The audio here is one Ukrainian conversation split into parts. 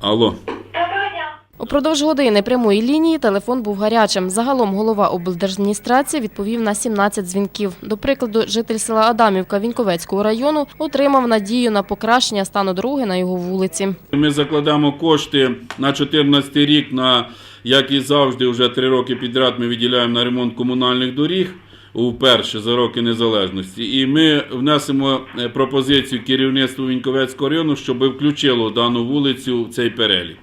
Алло. Упродовж години прямої лінії телефон був гарячим. Загалом голова облдержадміністрації відповів на 17 дзвінків. До прикладу, житель села Адамівка Віньковецького району отримав надію на покращення стану дороги на його вулиці. Ми закладаємо кошти на 2014 рік, на, як і завжди, вже три роки підряд ми виділяємо на ремонт комунальних доріг. Вперше за роки незалежності, і ми внесемо е, пропозицію керівництву Віньковецького району, щоб включило дану вулицю в цей перелік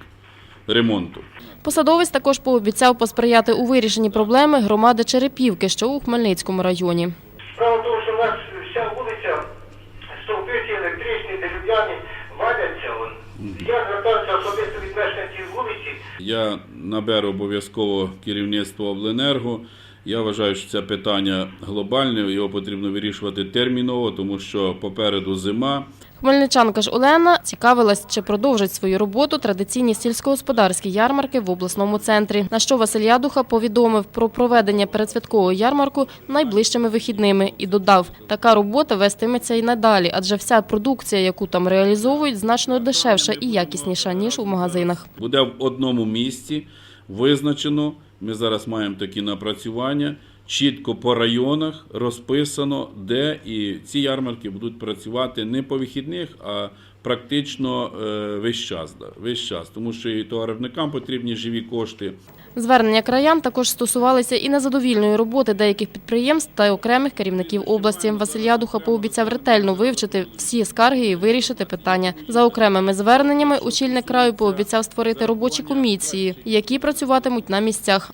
ремонту. Посадовець також пообіцяв посприяти у вирішенні проблеми громади Черепівки, що у Хмельницькому районі. Справа в тому, що в нас вся вулиця, стовпи ці електричні, дерев'яні, валяться. Я звертався особисто від мешканців вулиці. Я наберу обов'язково керівництво обленерго. Я вважаю, що це питання глобальне, його потрібно вирішувати терміново, тому що попереду зима. Хмельничанка ж Олена цікавилась, чи продовжать свою роботу традиційні сільськогосподарські ярмарки в обласному центрі. На що Василь Ядуха повідомив про проведення передсвяткового ярмарку найближчими вихідними і додав, така робота вестиметься і надалі, адже вся продукція, яку там реалізовують, значно дешевша і якісніша ніж у магазинах. Буде в одному місці визначено. Ми зараз маємо такі напрацювання. Чітко по районах розписано, де і ці ярмарки будуть працювати не по вихідних, а практично е, весь час. Да, весь час. Тому що і товаровникам потрібні живі кошти. Звернення краян також стосувалися і незадовільної роботи деяких підприємств та окремих керівників області. Василь Ядуха пообіцяв ретельно вивчити всі скарги і вирішити питання. За окремими зверненнями очільник краю пообіцяв створити робочі комісії, які працюватимуть на місцях.